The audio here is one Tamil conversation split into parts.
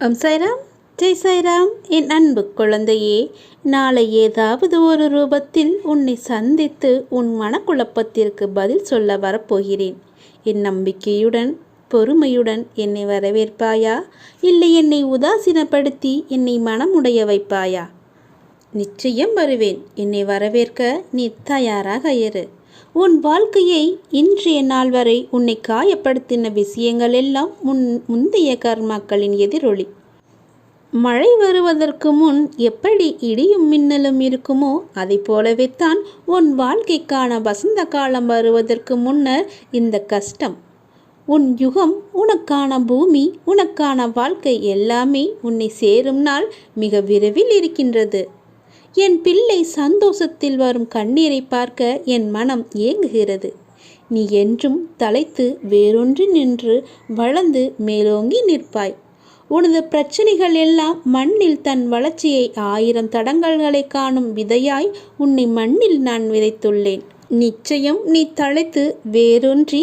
ஓம் சாய்ராம் ஜெய் சாய்ராம் என் அன்பு குழந்தையே நாளை ஏதாவது ஒரு ரூபத்தில் உன்னை சந்தித்து உன் மனக்குழப்பத்திற்கு பதில் சொல்ல வரப்போகிறேன். என் நம்பிக்கையுடன் பொறுமையுடன் என்னை வரவேற்பாயா? இல்லை என்னை உதாசீனப்படுத்தி என்னை மனமுடைய வைப்பாயா? நிச்சயம் வருவேன். என்னை வரவேற்க நீ தயாராக இரு. உன் வாழ்க்கையை இன்றைய நாள் வரை உன்னை காயப்படுத்தின விஷயங்கள் எல்லாம் முன் முந்தைய கர்மாக்களின் எதிரொலி. மழை வருவதற்கு முன் எப்படி இடியும் மின்னலும் இருக்குமோ அதை போலவே தான் உன் வாழ்க்கைக்கான வசந்த காலம் வருவதற்கு முன்னர் இந்த கஷ்டம். உன் யுகம் உனக்கான பூமி உனக்கான வாழ்க்கை எல்லாமே உன்னை சேரும் நாள் மிக விரைவில் இருக்கின்றது. என் பிள்ளை சந்தோஷத்தில் வரும் கண்ணீரை பார்க்க என் மனம் ஏங்குகிறது. நீ என்றும் தலைத்து வேறொன்று நின்று வளர்ந்து மேலோங்கி நிற்பாய். உனது பிரச்சனைகள் எல்லாம் மண்ணில் தன் வளர்ச்சியை ஆயிரம் தடங்கல்களை காணும் விதையாய் உன்னை மண்ணில் நான் விதைத்துள்ளேன். நிச்சயம் நீ தழைத்து வேறொன்றி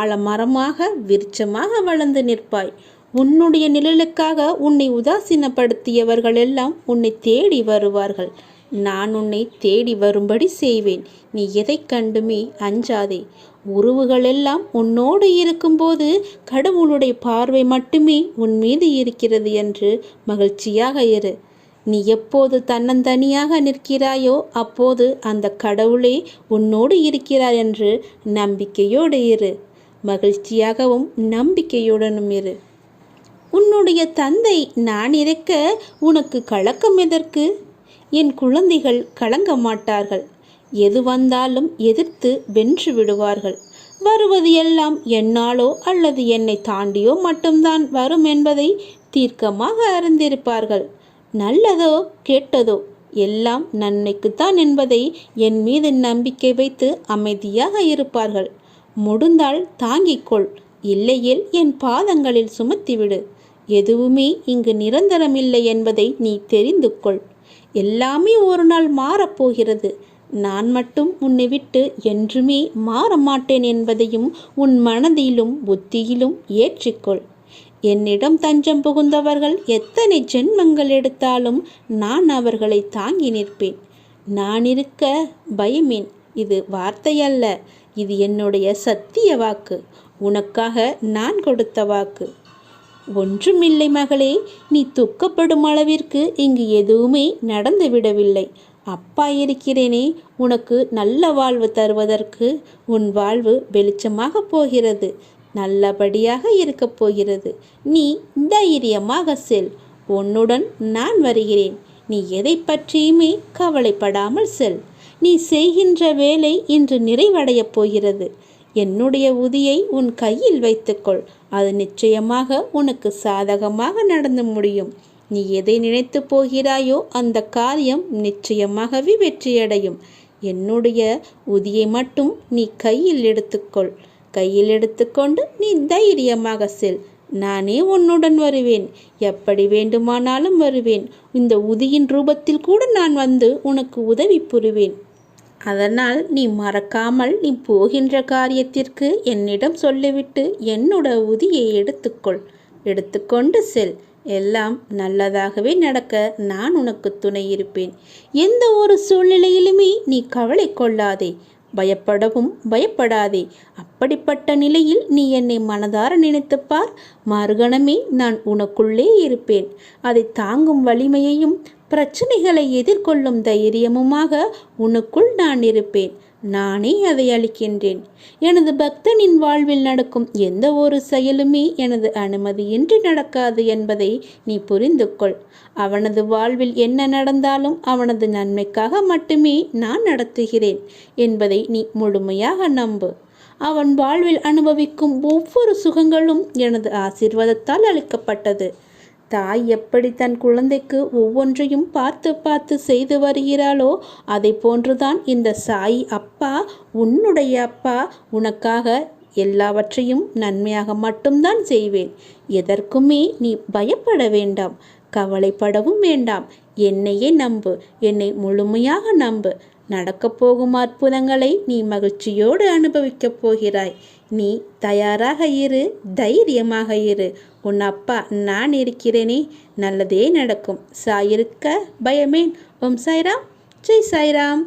ஆழ மரமாக விருட்சமாக வளர்ந்து நிற்பாய். உன்னுடைய நிழலுக்காக உன்னை உதாசீனப்படுத்தியவர்கள் எல்லாம் உன்னை தேடி வருவார்கள். நான் உன்னை தேடி வரும்படி செய்வேன். நீ எதை கண்டுமே அஞ்சாதே. உறவுகள் எல்லாம் உன்னோடு இருக்கும்போது கடவுளுடைய பார்வை மட்டுமே உன் மீது இருக்கிறது என்று மகிழ்ச்சியாக இரு. நீ எப்போது தன்னந்தனியாக நிற்கிறாயோ அப்போது அந்த கடவுளே உன்னோடு இருக்கிறார் என்று நம்பிக்கையோடு இரு. மகிழ்ச்சியாகவும் நம்பிக்கையுடனும் இரு. உன்னுடைய தந்தை நான் இருக்க உனக்கு கலக்கம் எதற்கு? என் குழந்தைகள் கலங்க மாட்டார்கள். எது வந்தாலும் எதிர்த்து வென்று விடுவார்கள். வருவது எல்லாம் என்னாலோ அல்லது என்னை தாண்டியோ மட்டும்தான் வரும் என்பதை தீர்க்கமாக அறிந்திருப்பார்கள். நல்லதோ கெட்டதோ எல்லாம் நன்மைக்குத்தான் என்பதை என் மீது நம்பிக்கை வைத்து அமைதியாக இருப்பார்கள். முடிந்தால் தாங்கிக்கொள். இல்லையில் என் பாதங்களில் சுமத்திவிடு. எதுவுமே இங்கு நிரந்தரமில்லை என்பதை நீ தெரிந்து கொள். எல்லாமே ஒரு நாள் மாறப்போகிறது. நான் மட்டும் உன்னை விட்டு என்றுமே மாற மாட்டேன் என்பதையும் உன் மனதிலும் புத்தியிலும் ஏற்றிக்கொள். என்னிடம் தஞ்சம் புகுந்தவர்கள் எத்தனை ஜென்மங்கள் எடுத்தாலும் நான் அவர்களை தாங்கி நிற்பேன். நான் இருக்க பயமேன். இது வார்த்தையல்ல இது என்னுடைய சத்திய வாக்கு. உனக்காக நான் கொடுத்த வாக்கு. ஒன்றுமில்லை மகளே நீ துக்கப்படும் அளவிற்கு இங்கு எதுவுமே நடந்துவிடவில்லை. அப்பா இருக்கிறேனே உனக்கு நல்ல வாழ்வு தருவதற்கு உன் வாழ்வு வெளிச்சமாக போகிறது நல்லபடியாக இருக்கப் போகிறது. நீ தைரியமாக செல் உன்னுடன் நான் வருகிறேன். நீ எதை பற்றியுமே கவலைப்படாமல் செல். நீ செய்கின்ற வேலை இன்று நிறைவடையப் போகிறது. என்னுடைய உதியை உன் கையில் வைத்துக்கொள். அது நிச்சயமாக உனக்கு சாதகமாக நடந்து முடியும். நீ எதை நினைத்து போகிறாயோ அந்த காரியம் நிச்சயமாகவே வெற்றியடையும். என்னுடைய உதியை மட்டும் நீ கையில் எடுத்துக்கொள். கையில் எடுத்துக்கொண்டு நீ தைரியமாக செல். நானே உன்னுடன் வருவேன். எப்படி வேண்டுமானாலும் வருவேன். இந்த உதியின் ரூபத்தில் கூட நான் வந்து உனக்கு உதவி புரிவேன். அதனால் நீ மறக்காமல் நீ போகின்ற காரியத்திற்கு என்னிடம் சொல்லிவிட்டு என்னோட உதியை எடுத்துக்கொள். எடுத்துக்கொண்டு செல். எல்லாம் நல்லதாகவே நடக்க நான் உனக்கு துணை இருப்பேன். எந்த ஒரு சூழ்நிலையிலுமே நீ கவலை கொள்ளாதே. பயப்படவும் பயப்படாதே. அப்படிப்பட்ட நிலையில் நீ என்னை மனதார நினைத்துப்பார் மறுகணமே நான் உனக்குள்ளே இருப்பேன். அதை தாங்கும் வலிமையையும் பிரச்சனைகளை எதிர்கொள்ளும் தைரியமுமாக உனக்குள் நான் இருப்பேன். நானே அதை அளிக்கின்றேன். எனது பக்தனின் வாழ்வில் நடக்கும் எந்த ஒரு செயலுமே எனது அனுமதியின்றி நடக்காது என்பதை நீ புரிந்து கொள். அவனது வாழ்வில் என்ன நடந்தாலும் அவனது நன்மைக்காக மட்டுமே நான் நடத்துகிறேன் என்பதை நீ முழுமையாக நம்பு. அவன் வாழ்வில் அனுபவிக்கும் ஒவ்வொரு சுகங்களும் எனது ஆசீர்வாதத்தால் அளிக்கப்பட்டது. தாய் எப்படி தன் குழந்தைக்கு ஒவ்வொன்றையும் பார்த்து பார்த்து செய்து வருகிறாளோ அதை போன்றுதான் இந்த சாய் அப்பா உன்னுடைய அப்பா உனக்காக எல்லாவற்றையும் நன்மையாக மட்டும்தான் செய்வேன். எதற்குமே நீ பயப்பட வேண்டாம் கவலைப்படவும் வேண்டாம். என்னையே நம்பு என்னை முழுமையாக நம்பு. நடக்கப் போகும் அற்புதங்களை நீ மகிழ்ச்சியோடு அனுபவிக்கப் போகிறாய். நீ தயாராக இரு தைரியமாக இரு. உன் அப்பா நான் இருக்கிறேனே நல்லதே நடக்கும். சாயிருக்க பயமேன். ஓம் சாய்ராம். ஜெய் சாய்ராம்.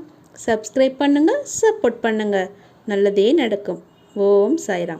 சப்ஸ்கிரைப் பண்ணுங்கள் சப்போர்ட் பண்ணுங்கள் நல்லதே நடக்கும். ஓம் சாய்ராம்.